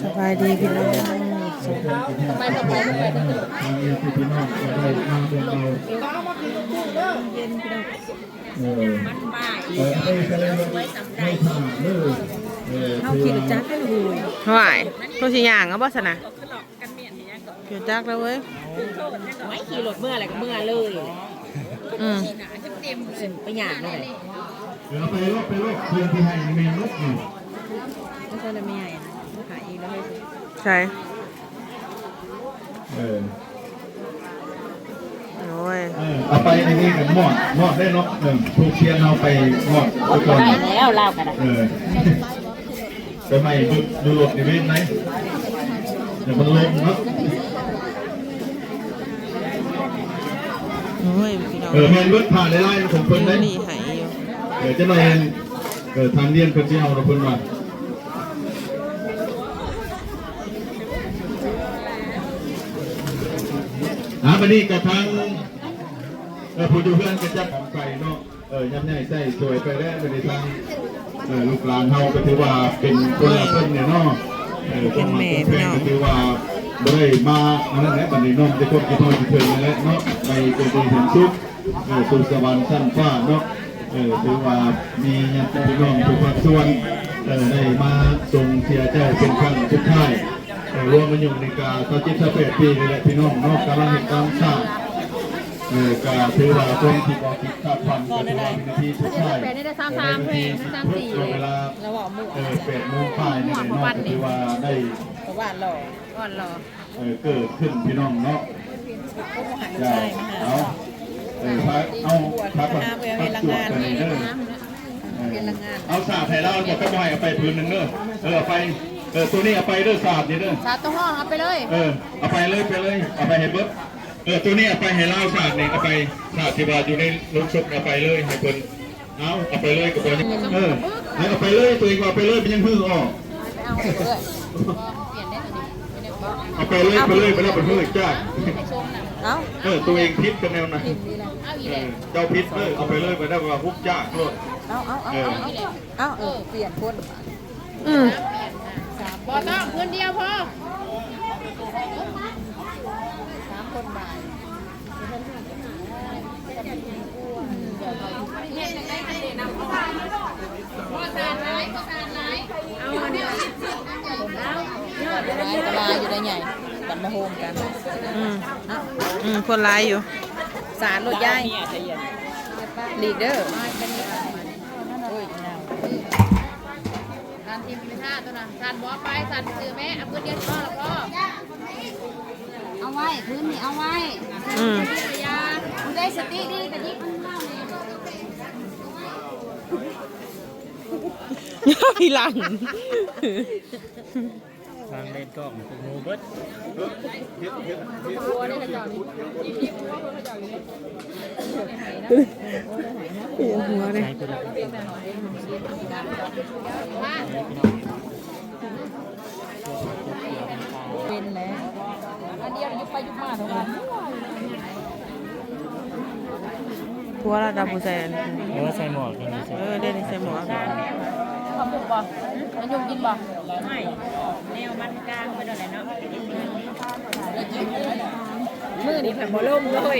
สบายดีพี่น้องทำไมทำไมทำไมถึงทางเรียนพี่น้องจะได้าเบิ่งเอาเออเออให้คะแนนไม่ผ่านเลยเขาขี่รถจักรให้ดูห่วยตัวสิย่างเอาบ่ซะนะเกี่ยวจักแล้วเว้ยไม่ขี่รถเมื่ออะไรก็เมื่อเลยอืมสิไปหยาดเลยเดี๋ยวไปรอบไปรอบเพื่อนที่ให้เมนุกอยู่ไม่ใช่แล้วไม่ใหญ่ ขายอีกแล้วให้ใช่เออโอ้ยเออเอาไปในนี้กับหมอดหมอดได้เนาะเออถูกเทียนเอาไปหมอดไปก่อนได้แล้วเล่ากันเออไปใหม่ดูดูรถในเว้นไหมเดี๋ยวมันลงเนาะโอ้ยพี่น้องเออแมนเวิร์ดผ่านได้ไล่ของเพิ่นได้นี่หายอยู่เออจะหน่อยเออทางเรียนเพิ่นสิเอาเราเพิ่นว่า อ่าบัดนี้กับทางเออผู้อยู่เพื่อนก็จับของไก่เนาะเออยำใหญ่ใส่สวยไปแล้วบัดนี้ทางเออลูกหลานเฮาก็ถือว่าเป็นคนละเพิ่นเนี่ยเนาะเออคนมาคนแพงก็ถือว่าบ่ได้มาอันนั้นแหละบัดนี้น้องจะคนกี่ทอดกี่เพิ่นนั่นแหละเนาะไปเป็นดีถึงสุขเออสู่สวรรค์ชั้นฟ้าเนาะเออถือว่ามีญาติพี่น้องทุกภาคส่วนเออได้มาทรงเสียเจ้าเป็นครั้งสุดท้ายเออ รวมมาอยู่ในกาตอนที่สิบแปดปีนี่แหละพี่น้องเนอกการเหตุการณ์ชาติเออกาถือว่าคนที่บอกที่คาดฝันก็ถือว่าเป็นที่สุดท้ายแปดนี่ได้สามสามเพลงสามสี่เวลาแล้วบอกหมู่เออแปดโมงป้ายนี่แหละเนาะก็ถือว่าได้ว่าหล่อก่อนหล่อเออเกิดขึ้นพี่น้องเนาะก็มาหาจ้าใช่มาหาเอาเออพักเอาพักก่อนพักจวดกันเด้อเอาสาดให้เราบอกก็บ่ให้อาไปพื้นหนึ่งเด้อเออไป เออตัวนี้เอาไปเด้อสาดนี่เด้อชาต้องห้องเอาไปเลย เออเอาไปเลยไปเลยเอาไปให้เบิดเออตัวนี้เอาไปให้เราสาดนี่เอาไปสาดที่ว่าอยู่ในลูกชุบเอาไปเลยให้เพิ่นเอาเอาไปเลยกับเพิ่นเออให้เอาไปเลยตัวเองว่าเอาไปเลยเป็นยังหื้อออกเอาไปเลยเปลี่ยนได้ตัวนี้ไม่ได้บอกเอาไปเลยไปเลยไปแล้วเป็นหื้อจ้าเอ้าเออตัวเองพิษกันแนวนั้นดีเลยเอาอีเอเลยอเจ้าพิษเลยเอาไปเลยไปได้ว่าฮุบจ้าโลดเอาเอาเอาเอาเอาเออเปลี่ยนคนอืม บอต้องเพื่อนเดียวพอสามคนบาทตลาอยู่ได้ใหญ่กันมาโฮมกัน อืมอืมคนร้ายอยู่ สารรถย่ายลีดเดอร์โอ้ย ทานทีมีท่าตัวน่ะทานบอไปทานซื้อแม่เอาพื้นเดียวพ่อแล้วพ่อเอาไว้พื้นนี่เอาไว้อืมยาคุณได้สติดีแต่ยิ่งมันเล่าเนี่ยพี่หลัง ทางเล่นกล้องเป็นโมเบิร์ตหัวเลย ใช้เป็นเป็นแล้วอันเดียวยุบไปยุบมาทั้งวันหัวเราดับผู้ใส่อันเออใส่หมวกนี่ใช่เออเด่นใส่หมวก ขมุกบ่มันยุงกินบ่ไม่แนวมันกลางไปโดนอะไรเนาะมือนี่แผ่นบ่ล่มเลย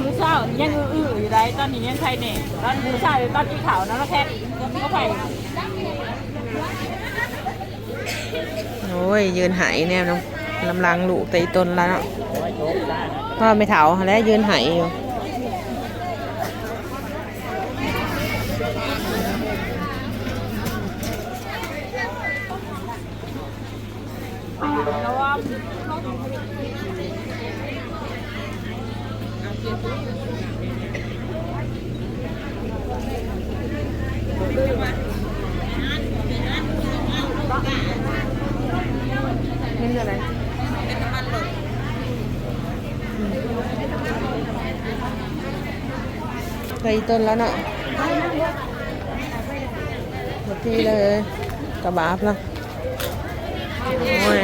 มือเศร้ายังอื้อๆอยู่ได้ตอนนี้ยังใครเนี่ยตอนมือเศร้าตอนที่ขาวนะแล้วแค่ก็ไป อ้ย ยืนหายแน่น้องลำลังลูกตีตนแล้วเนาะพ่อไม่เถาแล้วยืนหายอยู่ เป็นอะไรเป็นน้ำมันหลดไปต้นแล้วเนาะหมดที่เลยกระบาบแล้วโอ้ย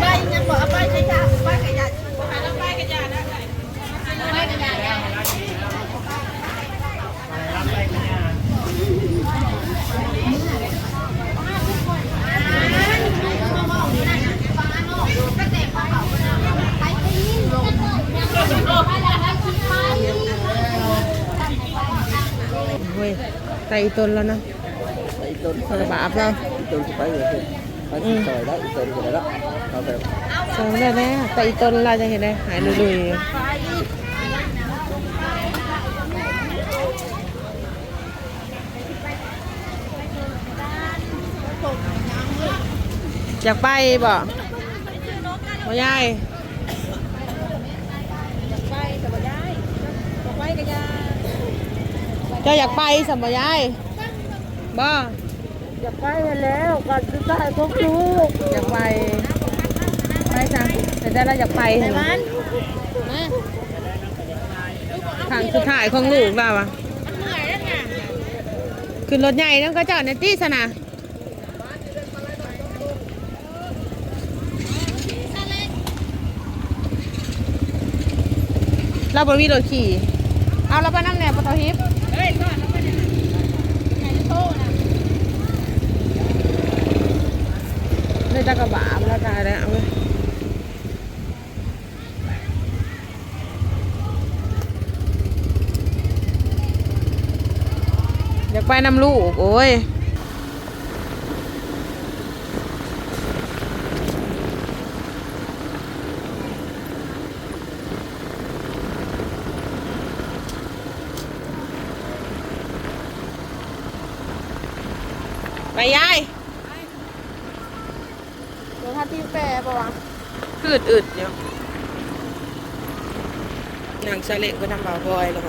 ใบยังบอกใบขยะใบขยะ เว้ยใส่อีตนแล้วนะไอ้ตนบาปแล้วอ้ตนที่ไปเลยคือไปที่ซอยได้ไอ้ต้นก็ได้แล้วเอาไปสองได้แล้วต่อีตนเราจะเห็นได้หายลุยๆอยากไปบ่บ่ยาย เจ้าอยากไปสัมบ่ยายบ่อยากไปแล้วก่อนจะได้พวกลูกอยากไปไปจ้ะแต่ได้เราอยากไปเห็นไหมทางสุดท้ายของลูกเราอะขึ้นรถใหญ่นั่นก็เจ้าในตี้สนะเราบริวีรถขี่ เอาแล้วไปนั่งเนี่ยปตทิปเฮ้ยก่อนแล้วไปไหนไหนจะโตนะเลยตะกระบะแล้วกายแล้วเอาเลยอยากไปน้ำลูก โอ้ย ไปยายเดี๋ยวถ้าที่แปรปะวะคืออึดๆอยู่นางซาเล็กก็ทำบ่าวบอยแล้ว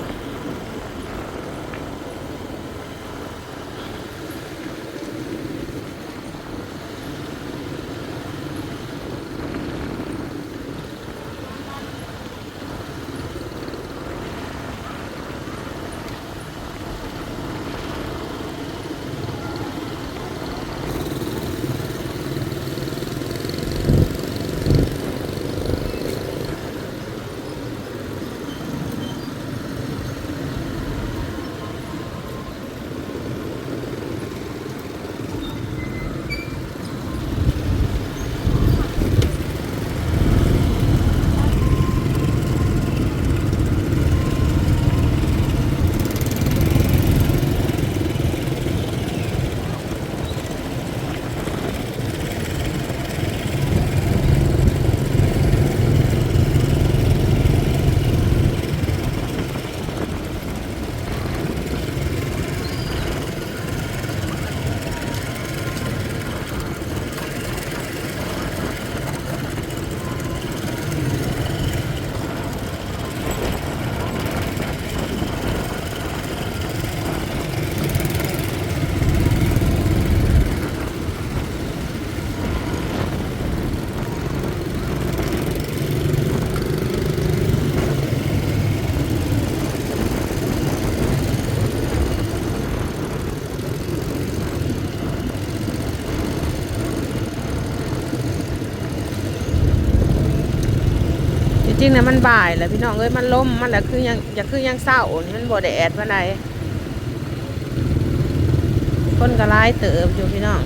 จริงๆนะมันบ่ายแล้วพี่น้องเอ้ยมันล่มมันแหละคือยังอยากคือยังเศร้านี่มันบ่แดดวันในคนก็ร้ายเติบอยู่พี่น้อง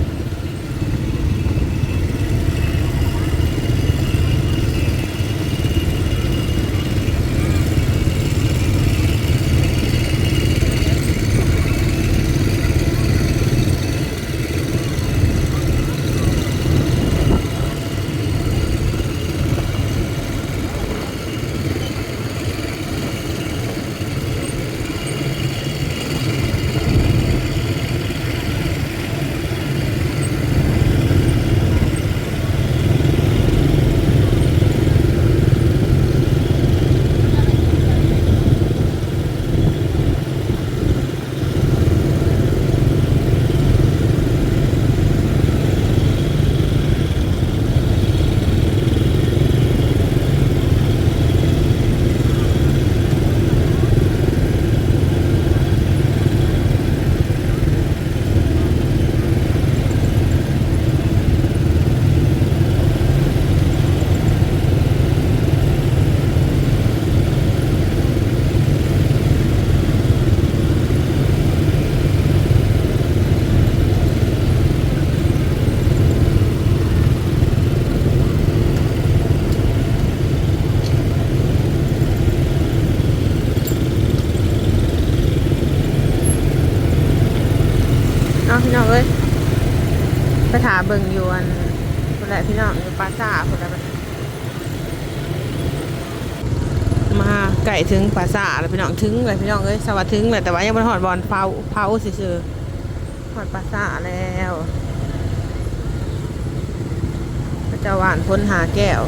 มาไก่ถึงปราสาทแล้วพี่น้องถึงเลยพี่น้องเอ้ยสวัสดิ์ถึงเลยแต่ว่ายังไม่หอดบอลเผาเผาซื่อหอดปราสาทแล้วพระเจ้าหวานพ้นหาแก้ว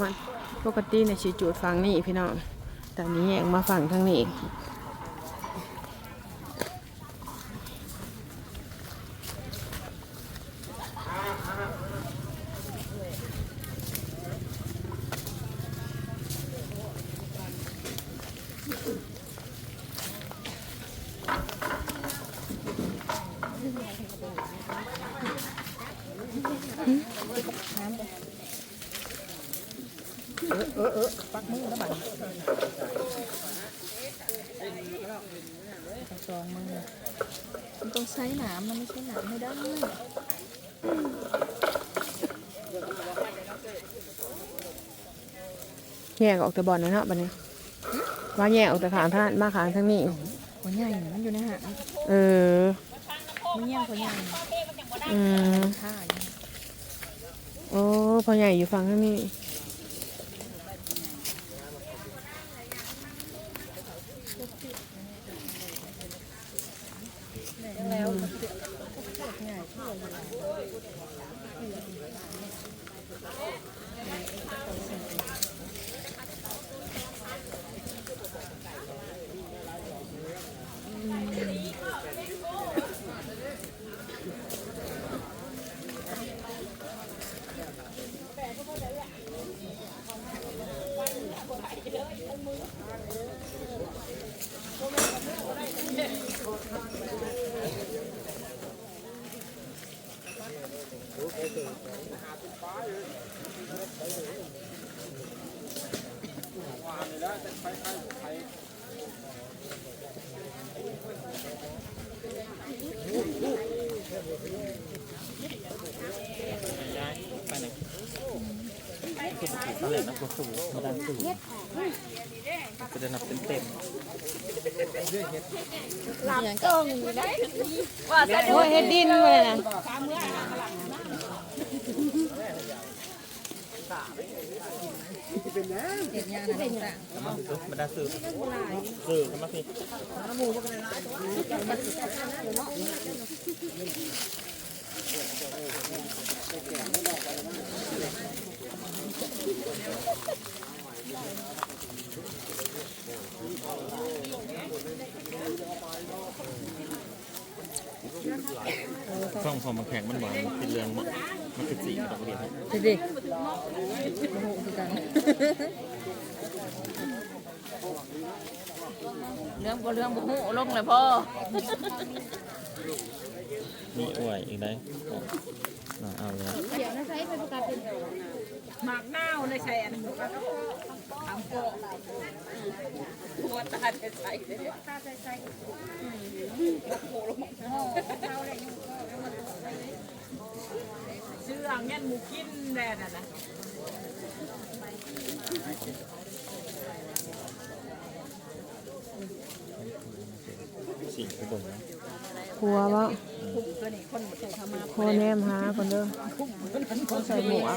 มัน ปกติเนี่ยสิจูดฟังนี่พี่น้องแต่อันนี้แยกมาฝั่งทางนี้มั นต้องใช้หนามมันไม่ใช่หนามไม่ได้แยกออกแต่บอลนะเนาะบัดนี้ ว่าแยกออกแต่ขางท่านมาขางทางนี้หัวใหญ่มันอยู่ในหางเออมันเงี้ยหัวใหญ่อืมท่าโอ้พอใหญ่อยู่ฝั่งทางนี้ แล้ว ตอนแรกนักสูมาดันสูจะได้นับเต็มเต็มโอ้ยเฮ็ดดินเลยนะเห็ดยาหนาต่างมาดันสื่อสื่อมาสิ ช่องความมันแข็งมันหวานมันเป็นเรื่องมันมันคือสีดอกเดียวดูดิโอ้โหคือกันเรื่องบ่เรื่องบ่ฮู้ลงเลยพ่อนี่อวยอีกได้น่าเอาเลย หมากเน่าในแชนทำโปะหัวตาจใส่เลยตาจะใส่ชื่ออ่างเงี้ยหมูกินแดดอะนะสีกระ บนนะกลัวว่าโคแนมหาคนเด้อใส่หมวก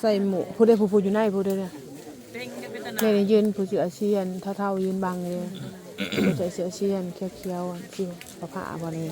ใส่หมวกผู้ใดผู้ผู้อยู่ในผู้ใดเนี่ยเนี่ยยืนผู้เสืออเซียนเท่าๆยืนบังเลยผู้ใส่เสือเชียนเขียวๆอะสิประผ้าบ่นี่